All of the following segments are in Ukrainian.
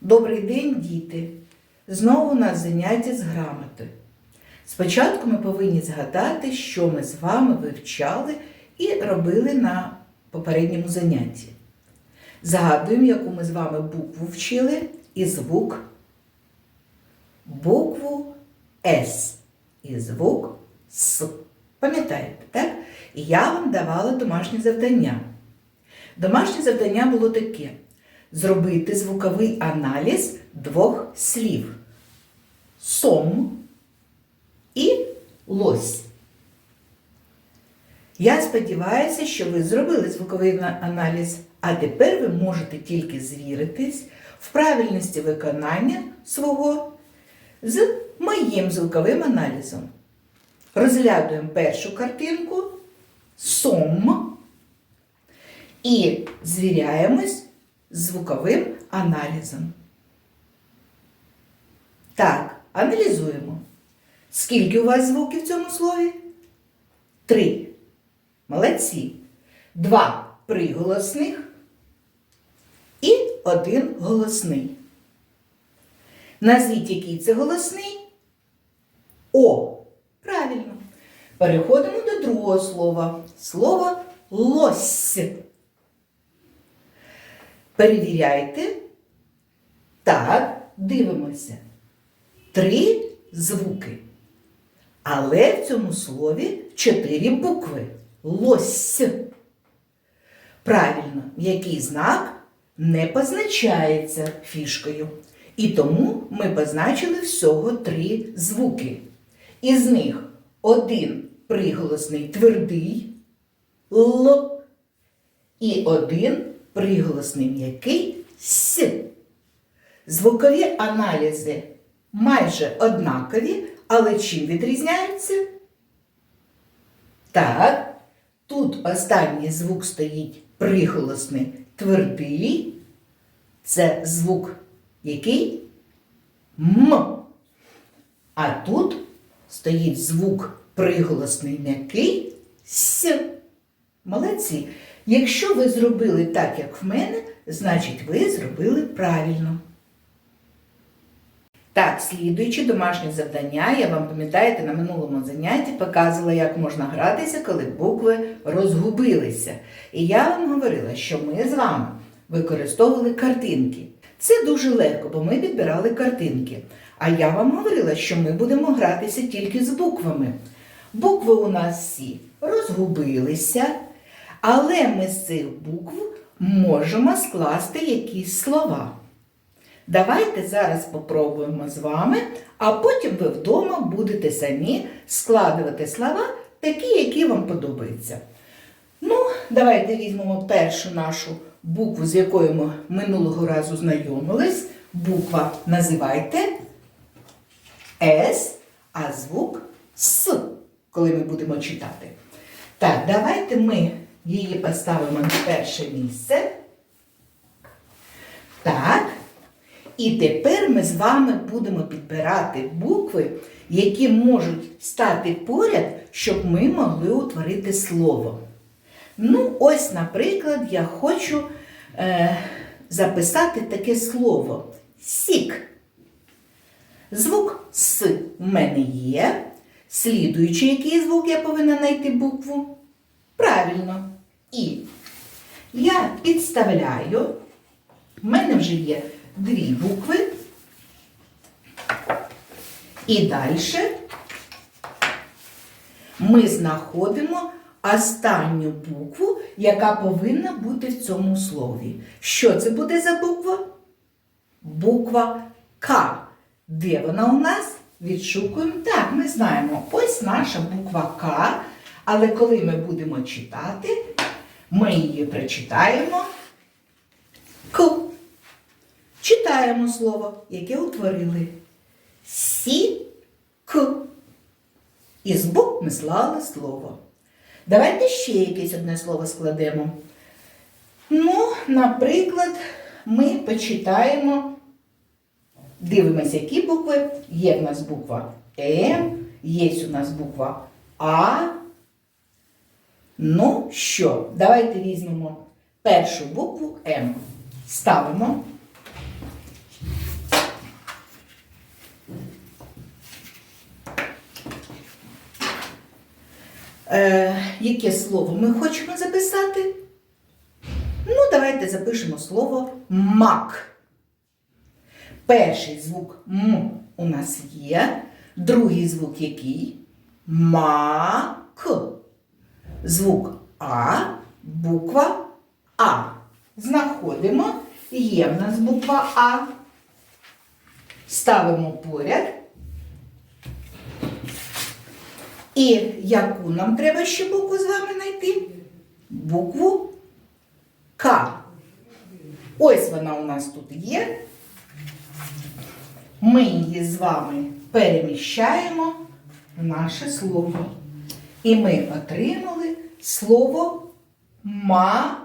Добрий день, діти! Знову у нас заняття з грамоти. Спочатку ми повинні згадати, що ми з вами вивчали і робили на попередньому занятті. Згадуємо, яку ми з вами букву вчили і звук. Букву С і звук С. Пам'ятаєте, так? І я вам давала домашнє завдання. Домашнє завдання було таке: зробити звуковий аналіз двох слів: сом і лось. Я сподіваюся, що ви зробили звуковий аналіз, а тепер ви можете тільки звіритись в правильності виконання свого з моїм звуковим аналізом. Розглядуємо першу картинку сом і звіряємось звуковим аналізом. Так, аналізуємо. Скільки у вас звуків в цьому слові? Три. Молодці. Два приголосних і один голосний. Назвіть, який це голосний? О. Правильно. Переходимо до другого слова. Слово лось. Перевіряйте. Так, дивимося. Три звуки. Але в цьому слові чотири букви. Лось. Правильно, який знак не позначається фішкою. І тому ми позначили всього три звуки. Із них один приголосний твердий Л і один приголосний м'який С. Звукові аналізи майже однакові, але чим відрізняються? Так, тут останній звук стоїть приголосний твердий. Це звук який? М. А тут стоїть звук приголосний м'який С. Молодці. Якщо ви зробили так, як в мене, значить ви зробили правильно. Так, слідуючи домашнє завдання, я вам пам'ятаєте, на минулому занятті показувала, як можна гратися, коли букви розгубилися. І я вам говорила, що ми з вами використовували картинки. Це дуже легко, бо ми підбирали картинки. А я вам говорила, що ми будемо гратися тільки з буквами. Букви у нас всі розгубилися, але ми з цих букв можемо скласти якісь слова. Давайте зараз попробуємо з вами, а потім ви вдома будете самі складувати слова, такі, які вам подобаються. Ну, давайте візьмемо першу нашу букву, з якою ми минулого разу знайомились. Буква називайте С, а звук С, коли ми будемо читати. Так, давайте ми її поставимо на перше місце. Так. І тепер ми з вами будемо підбирати букви, які можуть стати поряд, щоб ми могли утворити слово. Ну, ось, наприклад, я хочу е, записати таке слово сік. Звук С в мене є. Слідуючи, який звук я повинна знайти букву? Правильно. І. Я підставляю. В мене вже є дві букви. І далі ми знаходимо останню букву, яка повинна бути в цьому слові. Що це буде за буква? Буква К. Де вона у нас? Відшукуємо. Так, ми знаємо, ось наша буква К. Але коли ми будемо читати, ми її прочитаємо К. Читаємо слово, яке утворили. Сі к. Із букв ми склали слово. Давайте ще якесь одне слово складемо. Ну, наприклад, ми почитаємо, дивимося, які букви. Є в нас буква М, є у нас буква А. Ну що, давайте візьмемо першу букву М. Ставимо. Е, Яке слово ми хочемо записати? Ну, давайте запишемо слово мак. Перший звук М у нас є, другий звук який? Мак. Звук А, буква А. Знаходимо. Є в нас буква А. Ставимо поряд. І яку нам треба ще букву з вами знайти? Букву К. Ось вона у нас тут є. Ми її з вами переміщаємо в наше слово. І ми отримали слово мак.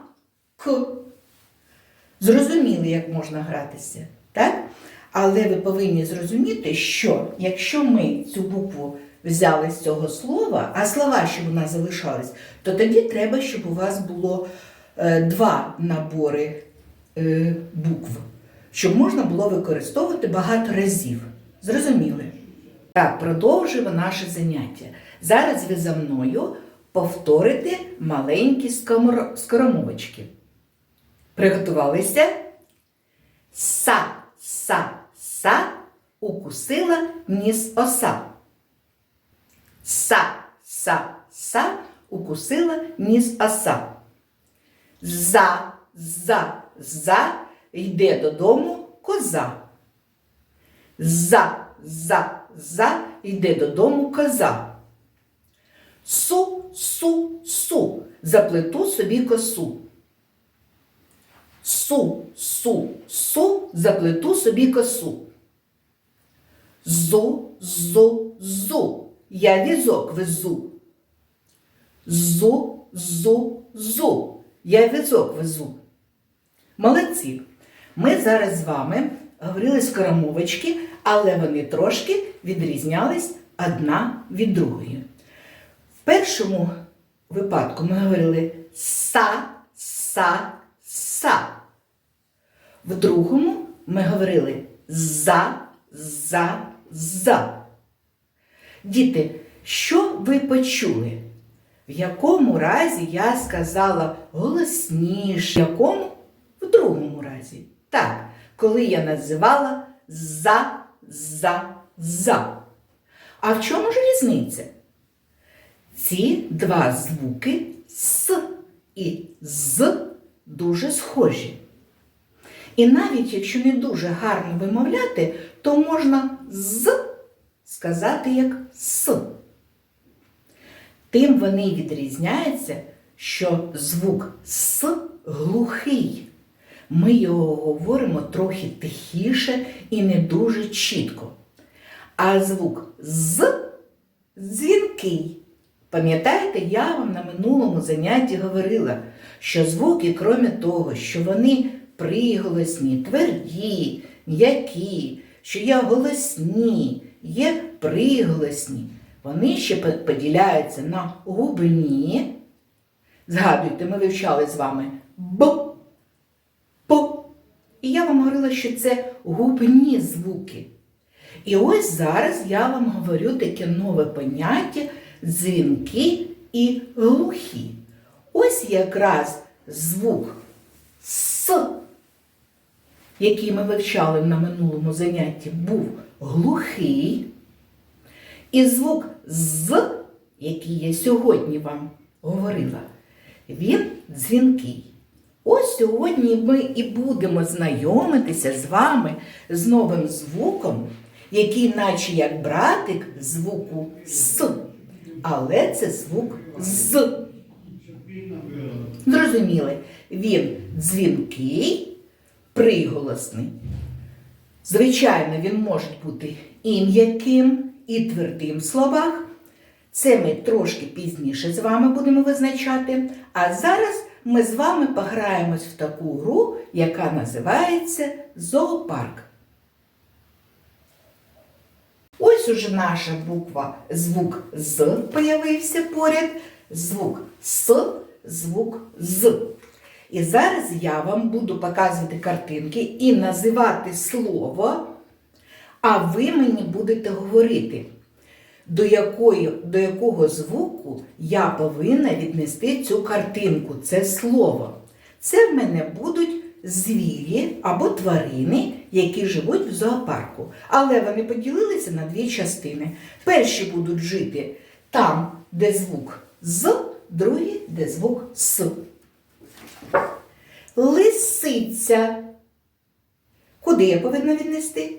Зрозуміли, як можна гратися, так? Але ви повинні зрозуміти, що якщо ми цю букву взяли з цього слова, а слова, щоб у нас залишались, то тоді треба, щоб у вас було е, два набори е, букв, щоб можна було використовувати багато разів. Зрозуміли? Так, продовжуємо наше заняття. Зараз ви за мною повторите маленькі скоромовочки. Приготувалися? Са, са, са, укусила ніс оса. Са, са, са, укусила ніс оса. За, за, за, йде додому коза. За, за, за, йде додому коза. Су, су, су, заплету собі косу. Су, су, су, заплету собі косу. Зу, зу, зу, я візок везу. Зу, зу, зу, я візок везу. Молодці! Ми зараз з вами говорили скоромовочки, але вони трошки відрізнялись одна від другої. Першому випадку ми говорили са, са, са. В другому ми говорили за, за, за. Діти, що ви почули? В якому разі я сказала голосніше? В якому? В другому разі. Так, коли я називала за, за, за. А в чому ж різниця? Ці два звуки с і з дуже схожі. І навіть якщо не дуже гарно вимовляти, то можна з сказати як с. Тим вони відрізняються, що звук с глухий. Ми його говоримо трохи тихіше і не дуже чітко. А звук з дзвінкий. Пам'ятаєте, я вам на минулому занятті говорила, що звуки, крім того, що вони приголосні, тверді, м'які, що є голосні, є приголосні, вони ще поділяються на губні. Згадуйте, ми вивчали з вами б, п. І я вам говорила, що це губні звуки. І ось зараз я вам говорю таке нове поняття дзвінки і глухі. Ось якраз звук С, який ми вивчали на минулому занятті, був глухий. І звук з, який я сьогодні вам говорила, він дзвінкий. Ось сьогодні ми і будемо знайомитися з вами з новим звуком, який, наче як братик звуку С, але це звук з. Зрозуміли, він дзвінкий, приголосний. Звичайно, він може бути і м'яким, і твердим в словах. Це ми трошки пізніше з вами будемо визначати. А зараз ми з вами пограємось в таку гру, яка називається зоопарк. Ось уже наша буква, звук з появився поряд, звук с, звук з. І зараз я вам буду показувати картинки і називати слово, а ви мені будете говорити. до, якої, до якого звуку я повинна віднести цю картинку, це слово. Це в мене будуть звірі або тварини, які живуть в зоопарку. Але вони поділилися на дві частини. Перші будуть жити там, де звук з, другі, де звук с. Лисиця. Куди я повинна віднести?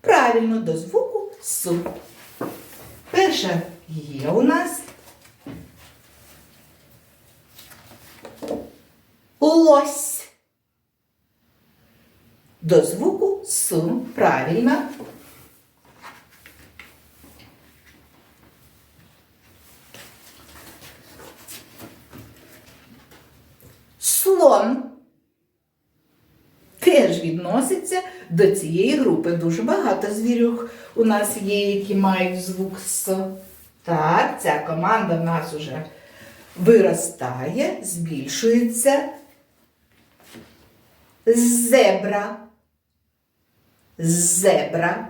Правильно, до звуку С. Перша є у нас лось. До звуку С. Правильно. Слон теж відноситься до цієї групи. Дуже багато звірюх у нас є, які мають звук С. Так, ця команда в нас уже виростає, збільшується. Зебра. Зебра.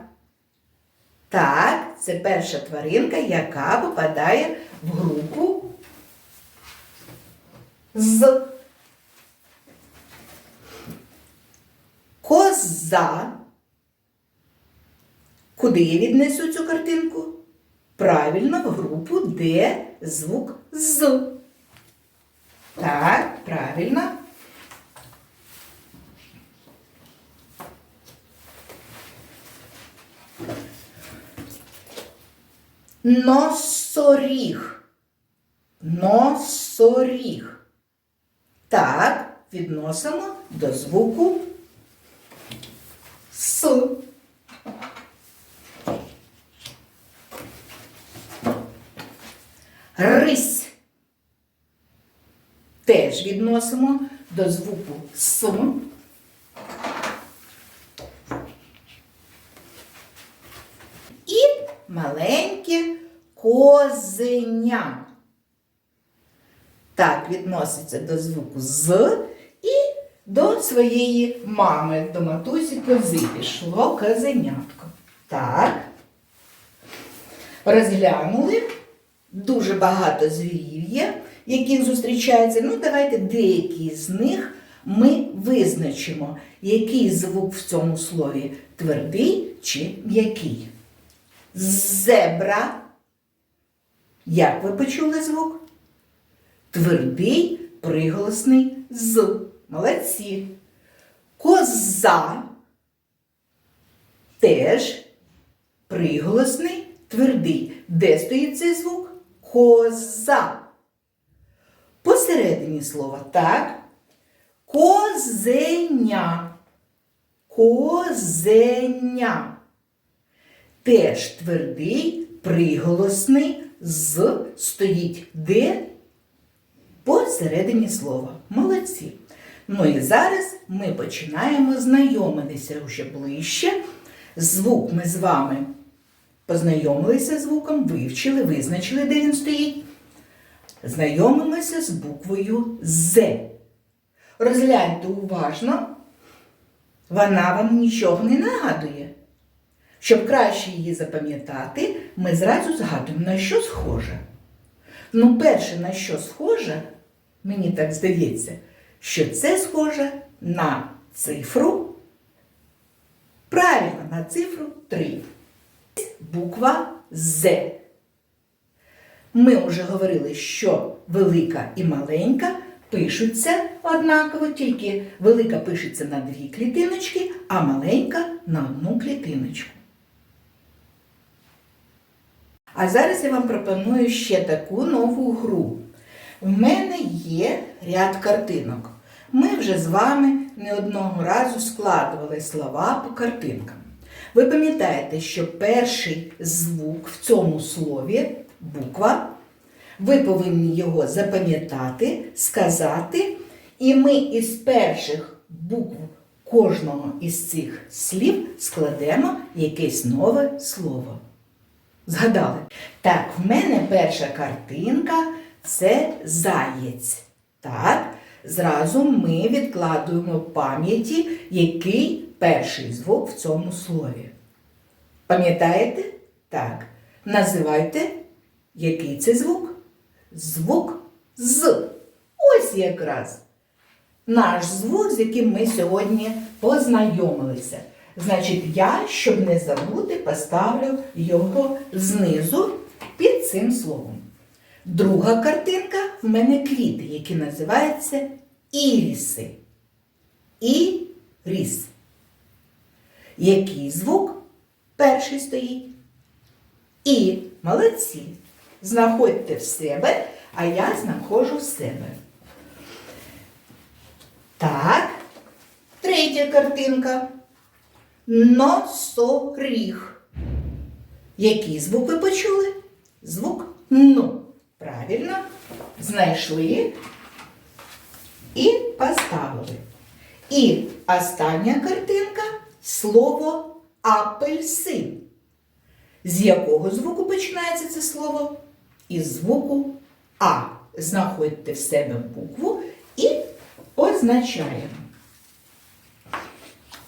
Так, це перша тваринка, яка попадає в групу з. Коза. Куди я віднесу цю картинку? Правильно, в групу, де звук з. Так, правильно. Носоріг. Носоріг. Так, відносимо до звуку С. Рись. Теж відносимо до звуку С. І маленьке козеня. Так, відноситься до звуку з і до своєї мами, до матусі кози пішло козенятко. Так. Розглянули. Дуже багато звірів є, які зустрічаються. Ну, давайте деякі з них ми визначимо, який звук в цьому слові твердий чи м'який. Зебра. Як ви почули звук? Твердий приголосний з. Молодці. Коза теж приголосний твердий. Де стоїть цей звук? Коза. Посередині слова, так? Козеня. Козеня. Теж твердий, приголосний з стоїть де? Посередині слова. Молодці. Ну і зараз ми починаємо знайомитися вже ближче. Звук ми з вами познайомилися з звуком, вивчили, визначили, де він стоїть. Знайомимося з буквою З. Розгляньте уважно, вона вам нічого не нагадує. Щоб краще її запам'ятати, ми зразу згадуємо, на що схоже. Ну, перше, на що схоже, мені так здається, що це схоже на цифру. Правильно, на цифру 3. Буква З. Ми вже говорили, що велика і маленька пишуться однаково, тільки велика пишеться на дві клітиночки, а маленька на одну клітиночку. А зараз я вам пропоную ще таку нову гру. У мене є ряд картинок. Ми вже з вами не одного разу складували слова по картинкам. Ви пам'ятаєте, що перший звук в цьому слові буква. Ви повинні його запам'ятати, сказати, і ми із перших букв кожного із цих слів складемо якесь нове слово. Згадали? Так, в мене перша картинка це заєць. Так, зразу ми відкладуємо в пам'яті, який перший звук в цьому слові. Пам'ятаєте? Так. Називайте, який це звук? Звук з. Ось якраз наш звук, з яким ми сьогодні познайомилися. Значить, я, щоб не забути, поставлю його знизу під цим словом. Друга картинка в мене квіти, які називаються іріси. Іріс. Який звук перший стоїть? І молодці. Знаходьте в себе, а я знаходжу в себе. Так, третя картинка. Носоріг. Який звук ви почули? Звук ну. Правильно. Знайшли і поставили. І остання картинка слово апельсин. З якого звуку починається це слово? Із звуку А. Знаходьте в себе букву і позначаємо.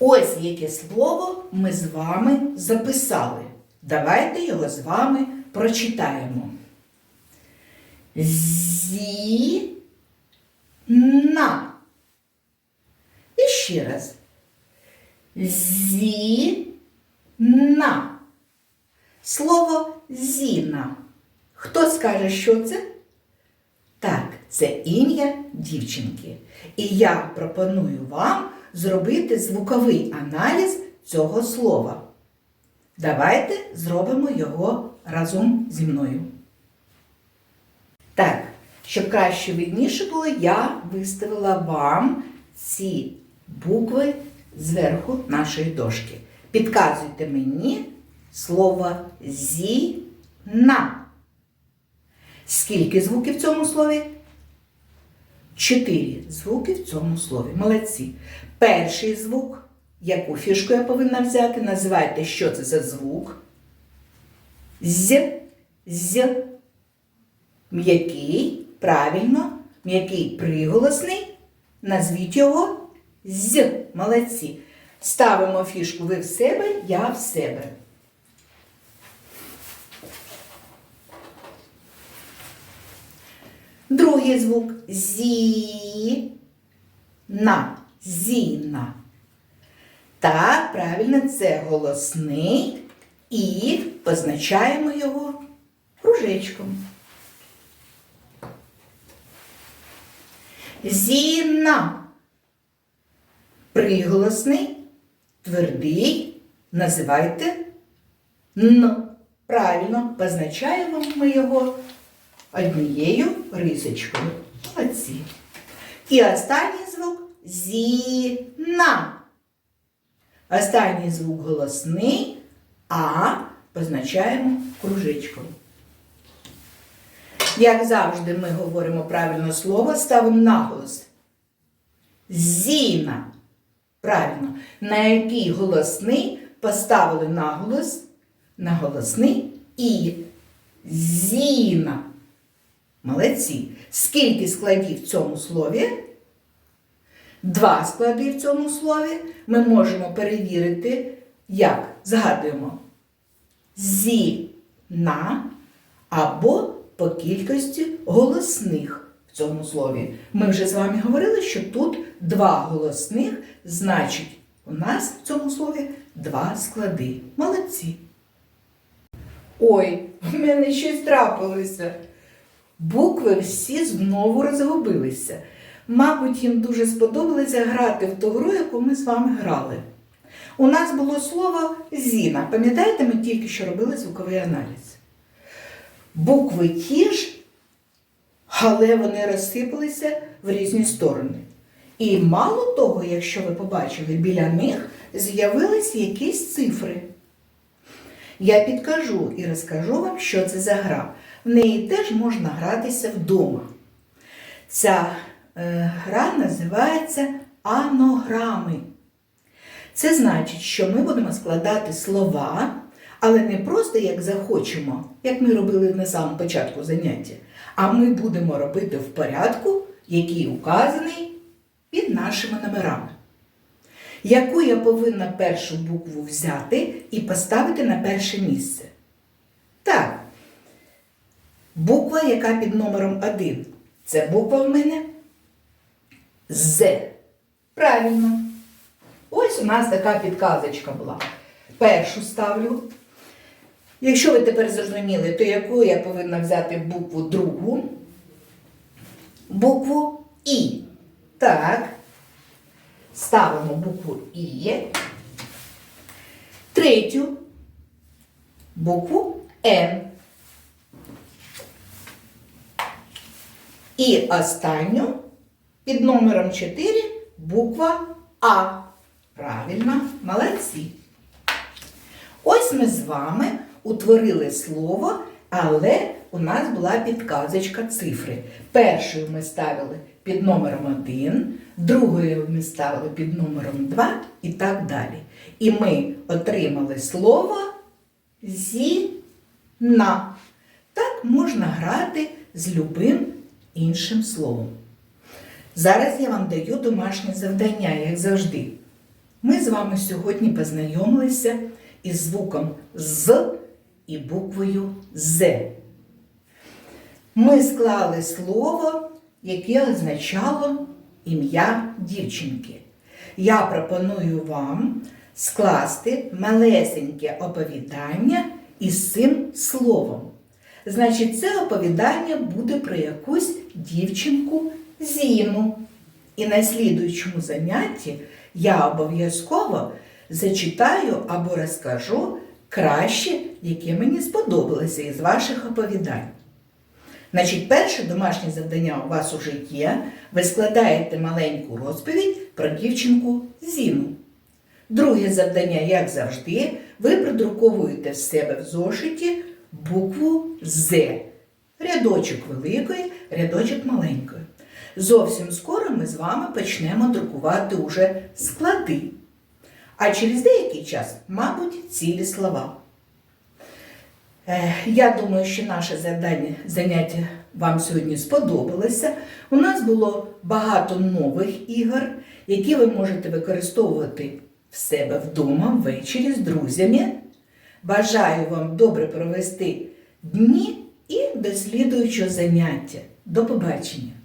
Ось яке слово ми з вами записали. Давайте його з вами прочитаємо. Зіна. І ще раз. Зіна. Слово зіна. Хто скаже, що це? Так, це ім'я дівчинки. І я пропоную вам зробити звуковий аналіз цього слова. Давайте зробимо його разом зі мною. Так, щоб краще видніше було, я виставила вам ці букви зверху нашої дошки. Підказуйте мені слово зіна. Скільки звуків в цьому слові? Чотири звуки в цьому слові. Молодці. Перший звук, яку фішку я повинна взяти, називайте, що це за звук. З, з. М'який, правильно, м'який приголосний. Назвіть його з. Молодці. Ставимо фішку ви в себе, я в себе. Другий звук зі. На. Зіна. Так, правильно, це голосний і позначаємо його кружечком. Зіна. Приголосний, твердий, називайте Н. Правильно, позначаємо ми його однією рисочкою. Оці. І останній звук зіна. Останній звук голосний, а позначаємо кружечком. Як завжди, ми говоримо правильно слово, ставимо наголос. Зіна. Правильно. На який голосний поставили наголос на голосний і зіна. Молодці. Скільки складів в цьому слові? Два склади в цьому слові ми можемо перевірити, як згадуємо зі-на або по кількості голосних в цьому слові. Ми вже з вами говорили, що тут два голосних, значить, у нас в цьому слові два склади. Молодці. Ой, в мене щось трапилося. Букви всі знову розгубилися. Мабуть, їм дуже сподобалося грати в ту гру, яку ми з вами грали. У нас було слово Зіна. Пам'ятаєте, ми тільки що робили звуковий аналіз. Букви ті ж, але вони розсипалися в різні сторони. І мало того, якщо ви побачили, біля них з'явилися якісь цифри. Я підкажу і розкажу вам, що це за гра. В неї теж можна гратися вдома. Ця е, гра називається анограми. Це значить, що ми будемо складати слова, але не просто як захочемо, як ми робили на самому початку заняття, а ми будемо робити в порядку, який указаний під нашими номерами. Яку я повинна першу букву взяти і поставити на перше місце? Так. Буква, яка під номером 1. Це буква в мене З. Правильно. Ось у нас така підказочка була. Першу ставлю. Якщо ви тепер зрозуміли, то яку я повинна взяти букву другу? Букву І. Так. Ставимо букву І. Третю букву Н. І останню під номером 4 буква А. Правильно, молодці. Ось ми з вами утворили слово, але у нас була підказочка цифри. Першою ми ставили під номером 1, другою ми ставили під номером 2 і так далі. І ми отримали слово зіна. Так можна грати з любим іншим словом. Зараз я вам даю домашнє завдання, як завжди. Ми з вами сьогодні познайомилися із звуком з і буквою З. Ми склали слово, яке означало ім'я дівчинки. Я пропоную вам скласти малесеньке оповідання із цим словом. Значить, це оповідання буде про якусь дівчинку Зіну. І на слідуючому занятті я обов'язково зачитаю або розкажу краще, яке мені сподобалося із ваших оповідань. Значить, перше домашнє завдання у вас уже є. Ви складаєте маленьку розповідь про дівчинку Зіну. Друге завдання, як завжди, ви продруковуєте в себе в зошиті букву З. Рядочок великої, рядочок маленької. Зовсім скоро ми з вами почнемо друкувати уже склади. А через деякий час, мабуть, цілі слова. Е, Я думаю, що наше завдання, заняття вам сьогодні сподобалося. У нас було багато нових ігор, які ви можете використовувати в себе вдома ввечері з друзями. Бажаю вам добре провести дні і дослідуючого заняття. До побачення!